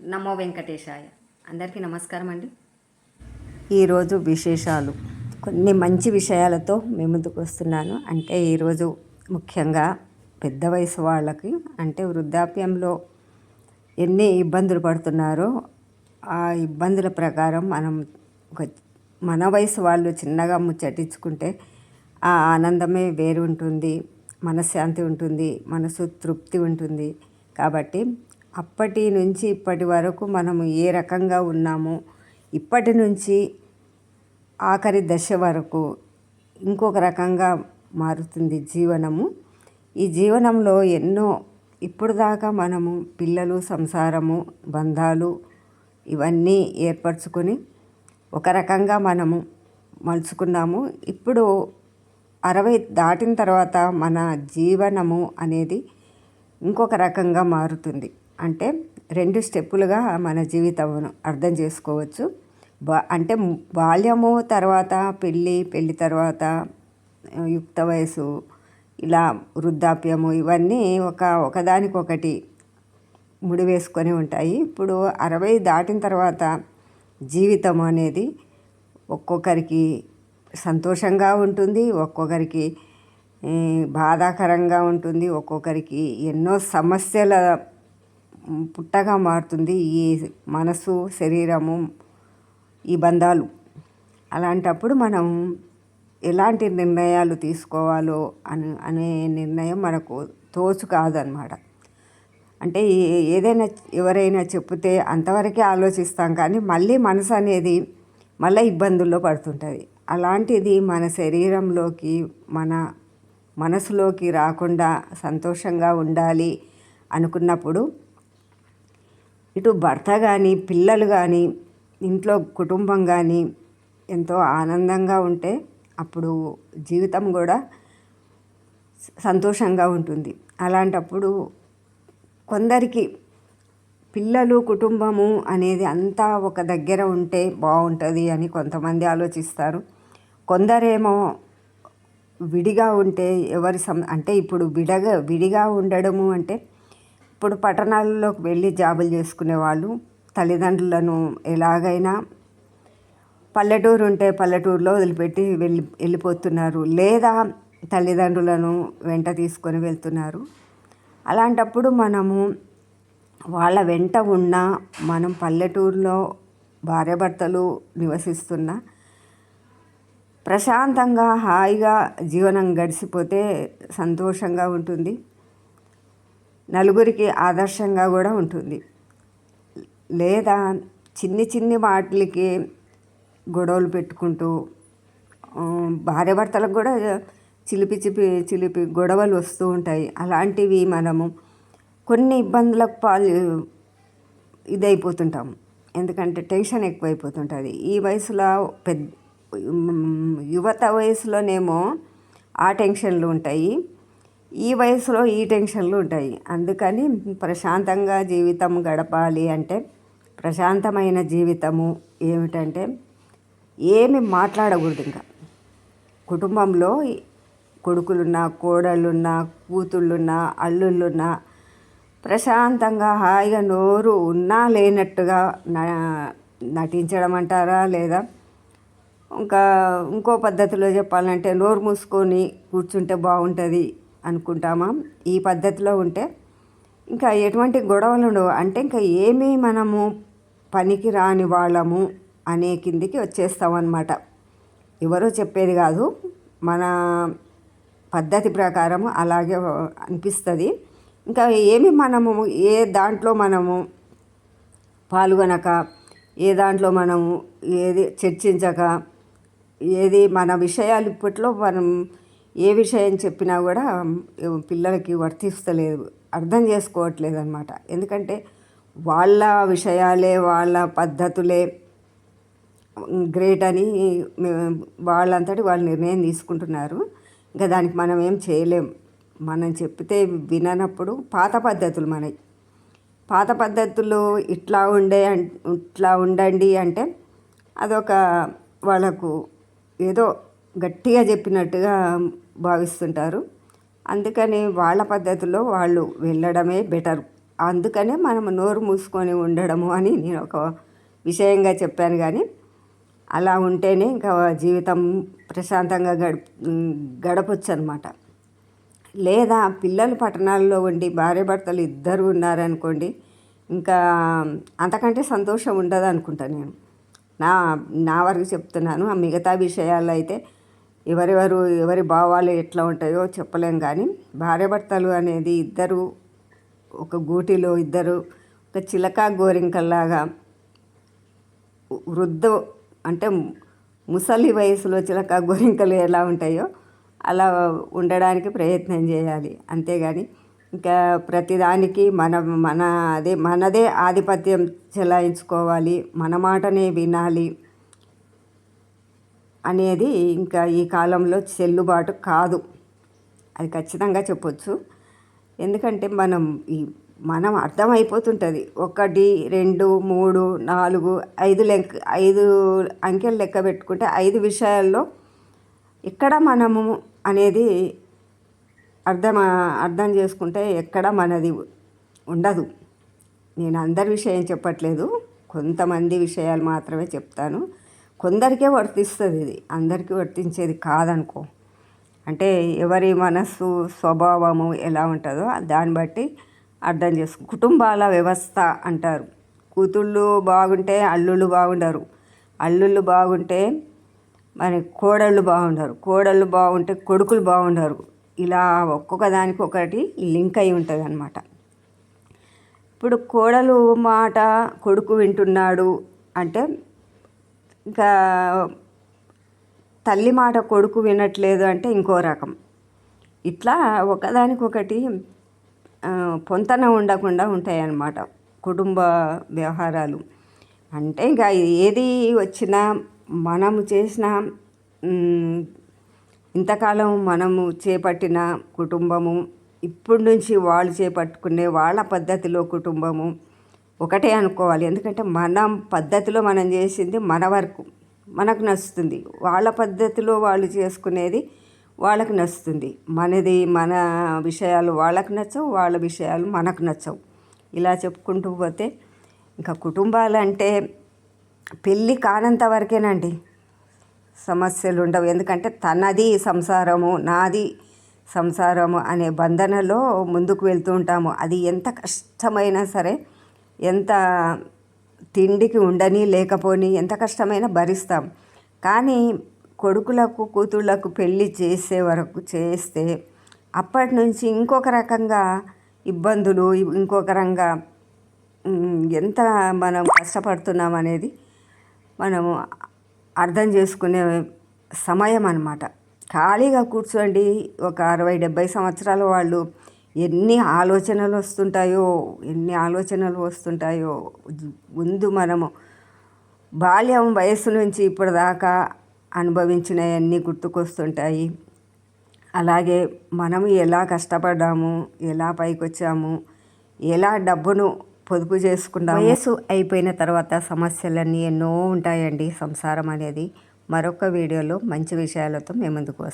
నమో వెంకటేశాయ. అందరికీ నమస్కారం అండి. ఈరోజు విశేషాలు. కొన్ని మంచి విషయాలతో మీ ముందుకు వస్తున్నాను. అంటే ఈరోజు ముఖ్యంగా పెద్ద వయసు వాళ్ళకి అంటే వృద్ధాప్యంలో ఎన్ని ఇబ్బందులు పడుతున్నారో ఆ ఇబ్బందుల ప్రకారం మనం ఒక మన వయసు వాళ్ళు చిన్నగా ముచ్చటించుకుంటే ఆ ఆనందమే వేరు ఉంటుంది మనశ్శాంతి ఉంటుంది మనసు తృప్తి ఉంటుంది. కాబట్టి అప్పటి నుంచి ఇప్పటి వరకు మనము ఏ రకంగా ఉన్నాము ఇప్పటి నుంచి ఆఖరి దశ వరకు ఇంకొక రకంగా మారుతుంది జీవనము. ఈ జీవనంలో ఎన్నో ఇప్పుడు దాకా మనము పిల్లలు సంసారము బంధాలు ఇవన్నీ ఏర్పరచుకొని ఒక రకంగా మనము మలుచుకున్నాము. ఇప్పుడు అరవై దాటిన తర్వాత మన జీవనము అనేది ఇంకొక రకంగా మారుతుంది. అంటే రెండు స్టెప్పులుగా మన జీవితం అర్థం చేసుకోవచ్చు. బా అంటే బాల్యము తర్వాత పెళ్ళి పెళ్ళి తర్వాత యుక్త వయసు ఇలా వృద్ధాప్యము ఇవన్నీ ఒక ఒకదానికొకటి ముడివేసుకొని ఉంటాయి. ఇప్పుడు అరవై దాటిన తర్వాత జీవితం అనేది ఒక్కొక్కరికి సంతోషంగా ఉంటుంది ఒక్కొక్కరికి బాధాకరంగా ఉంటుంది ఒక్కొక్కరికి ఎన్నో సమస్యల పుట్టగా మారుతుంది ఈ మనసు శరీరము ఈ బంధాలు. అలాంటప్పుడు మనం ఎలాంటి నిర్ణయాలు తీసుకోవాలో అని అనే నిర్ణయం మనకు తోచు కాదనమాట. అంటే ఏ- ఏదైనా ఎవరైనా చెప్తే అంతవరకే ఆలోచిస్తాం కానీ మళ్ళీ మనసు అనేది మళ్ళీ ఇబ్బందుల్లో పడుతుంటుంది. అలాంటిది మన శరీరంలోకి మన మనసులోకి రాకుండా సంతోషంగా ఉండాలి అనుకున్నప్పుడు ఇటు భర్త కానీ పిల్లలు కానీ ఇంట్లో కుటుంబం కానీ ఎంతో ఆనందంగా ఉంటే అప్పుడు జీవితం కూడా సంతోషంగా ఉంటుంది. అలాంటప్పుడు కొందరికి పిల్లలు కుటుంబము అనేది అంతా ఒక దగ్గర ఉంటే బాగుంటుంది అని కొంతమంది ఆలోచిస్తారు. కొందరేమో విడిగా ఉంటే ఎవరి సం అంటే ఇప్పుడు విడగా విడిగా ఉండడము అంటే ఇప్పుడు పట్టణాల్లోకి వెళ్ళి జాబులు చేసుకునే వాళ్ళు తల్లిదండ్రులను ఎలాగైనా పల్లెటూరు ఉంటే పల్లెటూరులో వదిలిపెట్టి వెళ్ళి వెళ్ళిపోతున్నారు. లేదా తల్లిదండ్రులను వెంట తీసుకొని వెళ్తున్నారు. అలాంటప్పుడు మనము వాళ్ళ వెంట ఉన్న మనం పల్లెటూరులో భార్యాభర్తలు నివసిస్తున్న ప్రశాంతంగా హాయిగా జీవనం గడిచిపోతే సంతోషంగా ఉంటుంది. నలుగురికి ఆదర్శంగా కూడా ఉంటుంది. లేదా చిన్ని చిన్ని వాటికి గొడవలు పెట్టుకుంటూ భార్యాభర్తలకు కూడా చిలిపి చిపి చిలిపి గొడవలు వస్తూ ఉంటాయి. అలాంటివి మనము కొన్ని ఇబ్బందులకు పాలు ఇదైపోతుంటాం ఎందుకంటే టెన్షన్ ఎక్కువైపోతుంటుంది. ఈ వయసులో పెద్ద యువత వయసులోనేమో ఆ టెన్షన్లు ఉంటాయి. ఈ వయసులో ఈ టెన్షన్లు ఉంటాయి. అందుకని ప్రశాంతంగా జీవితం గడపాలి అంటే ప్రశాంతమైన జీవితము ఏమిటంటే ఏమి మాట్లాడకూడదు ఇంకా. కుటుంబంలో కొడుకులున్నా కోడళ్ళున్నా కూతుళ్ళున్నా అల్లుళ్ళున్నా ప్రశాంతంగా హాయిగా నోరు ఉన్నా లేనట్టుగా నటించడం అంటారా లేదా? ఇంకా ఇంకో పద్ధతిలో చెప్పాలంటే నోరు మూసుకొని కూర్చుంటే బాగుంటుంది. అనుకుంటామా? ఈ పద్ధతిలో ఉంటే ఇంకా ఎటువంటి గొడవలు ఉండవు. అంటే ఇంకా ఏమీ మనము పనికి రాని వాళ్ళము అనే కిందికి వచ్చేస్తామన్నమాట. ఎవరో చెప్పేది కాదు. మన పద్ధతి ప్రకారం అలాగే అనిపిస్తుంది. ఇంకా ఏమి మనము ఏ దాంట్లో మనము పాల్గొనక ఏ దాంట్లో మనము ఏది చర్చించక ఏది మన విషయాలు ఇప్పట్లో మనం ఏ విషయం చెప్పినా కూడా పిల్లలకి వర్తిస్తలేదు అర్థం చేసుకోవట్లేదు అనమాట ఎందుకంటే వాళ్ళ విషయాలే వాళ్ళ పద్ధతులే గ్రేట్ అని వాళ్ళంతటి వాళ్ళు నిర్ణయం తీసుకుంటున్నారు. ఇంకా దానికి మనం ఏం చేయలేం. మనం చెప్తే విననప్పుడు పాత పద్ధతులు మనవి. పాత పద్ధతులు ఇట్లా ఉండే ఇట్లా ఉండండి అంటే అదొక వాళ్ళకు ఏదో గట్టిగా చెప్పినట్టుగా భావిస్తుంటారు. అందుకని వాళ్ళ పద్ధతిలో వాళ్ళు వెళ్ళడమే బెటర్. అందుకనే మనం నోరు మూసుకొని ఉండడము అని నేను ఒక విషయంగా చెప్పాను కానీ అలా ఉంటేనే ఇంకా జీవితం ప్రశాంతంగా గడప గడపచ్చు అనమాట లేదా పిల్లలు పట్టణాల్లో ఉండి భార్యాభర్తలు ఇద్దరు ఉన్నారనుకోండి ఇంకా అంతకంటే సంతోషం ఉండదు అనుకుంటా నేను. నా నా వరకు చెప్తున్నాను. ఆ మిగతా విషయాల్లో అయితే ఎవరెవరు ఎవరి భావాలు ఎట్లా ఉంటాయో చెప్పలేం కానీ భార్యాభర్తలు అనేది ఇద్దరు ఒక గూటిలో ఇద్దరు ఒక చిలక గోరింకల్లాగా వృద్ధ అంటే ముసలి వయసులో చిలక గోరింకలు ఎలా ఉంటాయో అలా ఉండడానికి ప్రయత్నం చేయాలి. అంతేగాని ఇంకా ప్రతిదానికి మన మన అదే మనదే ఆధిపత్యం చెలాయించుకోవాలి. మన మాటనే వినాలి. అనేది ఇంకా ఈ కాలంలో చెల్లుబాటు కాదు. అది ఖచ్చితంగా చెప్పొచ్చు. ఎందుకంటే మనం ఈ మనం అర్థమైపోతుంటుంది. ఒకటి రెండు మూడు నాలుగు ఐదు లెక్క ఐదు అంకెలు లెక్క పెట్టుకుంటే ఐదు విషయాల్లో ఎక్కడ మనము అనేది అర్థం అర్థం చేసుకుంటే ఎక్కడ మనది ఉండదు. నేను అందరి విషయం చెప్పట్లేదు. కొంతమంది విషయాలు మాత్రమే చెప్తాను. కొందరికే వర్తిస్తుంది ఇది. అందరికీ వర్తించేది కాదనుకో. అంటే ఎవరి మనస్సు స్వభావము ఎలా ఉంటుందో దాన్ని బట్టి అర్థం చేసుకో కుటుంబాల వ్యవస్థ అంటారు. కూతుళ్ళు బాగుంటే అల్లుళ్ళు బాగుండరు. అల్లుళ్ళు బాగుంటే మరి కోడళ్ళు బాగుండరు. కోడళ్ళు బాగుంటే కొడుకులు బాగుండరు. ఇలా ఒక్కొక్క దానికి ఒకటి లింక్ అయి ఉంటుంది అనమాట ఇప్పుడు కోడలు మాట కొడుకు వింటున్నాడు అంటే ఇంకా తల్లి మాట కొడుకు వినట్లేదు అంటే ఇంకో రకం. ఇట్లా ఒకదానికొకటి పొంతన ఉండకుండా ఉంటాయన్నమాట కుటుంబ వ్యవహారాలు. అంటే ఇంకా ఏది వచ్చినా మనము చేసిన ఇంతకాలం మనము చేపట్టిన కుటుంబము ఇప్పటి నుంచి వాళ్ళు చేపట్టుకునే వాళ్ళ పద్ధతిలో కుటుంబము ఒకటే అనుకోవాలి. ఎందుకంటే మన పద్ధతిలో మనం చేసింది మన వరకు మనకు నచ్చుతుంది. వాళ్ళ పద్ధతిలో వాళ్ళు చేసుకునేది వాళ్ళకు నచ్చుతుంది. మనది మన విషయాలు వాళ్ళకు నచ్చవు వాళ్ళ విషయాలు మనకు నచ్చవు. ఇలా చెప్పుకుంటూ పోతే ఇంకా కుటుంబాలు అంటే పెళ్ళి కానంత వరకేనండి సమస్యలు ఉండవు. ఎందుకంటే తనది సంసారము నాది సంసారము అనే బంధనలో ముందుకు వెళ్తూ ఉంటాము. అది ఎంత కష్టమైనా సరే ఎంత తిండికి ఉండని లేకపోని ఎంత కష్టమైనా భరిస్తాం. కానీ కొడుకులకు కూతుళ్ళకు పెళ్ళి చేసే వరకు చేస్తే అప్పటి నుంచి ఇంకొక రకంగా ఇబ్బందులు ఇంకొక రకంగా ఎంత మనం కష్టపడుతున్నాం అనేది మనము అర్థం చేసుకునే సమయం అన్నమాట. ఖాళీగా కూర్చోండి ఒక అరవై డెబ్బై సంవత్సరాల వాళ్ళు ఎన్ని ఆలోచనలు వస్తుంటాయో ఎన్ని ఆలోచనలు వస్తుంటాయో. ముందు మనము బాల్యం వయసు నుంచి ఇప్పటిదాకా అనుభవించినవన్నీ గుర్తుకొస్తుంటాయి. అలాగే మనము ఎలా కష్టపడ్డాము ఎలా పైకొచ్చాము ఎలా డబ్బును పొదుపు చేసుకున్నాము. వయసు అయిపోయిన తర్వాత సమస్యలన్నీ ఎన్నో ఉంటాయండి సంసారం అనేది. మరొక వీడియోలో మంచి విషయాలతో మేము ముందుకు వస్తాం.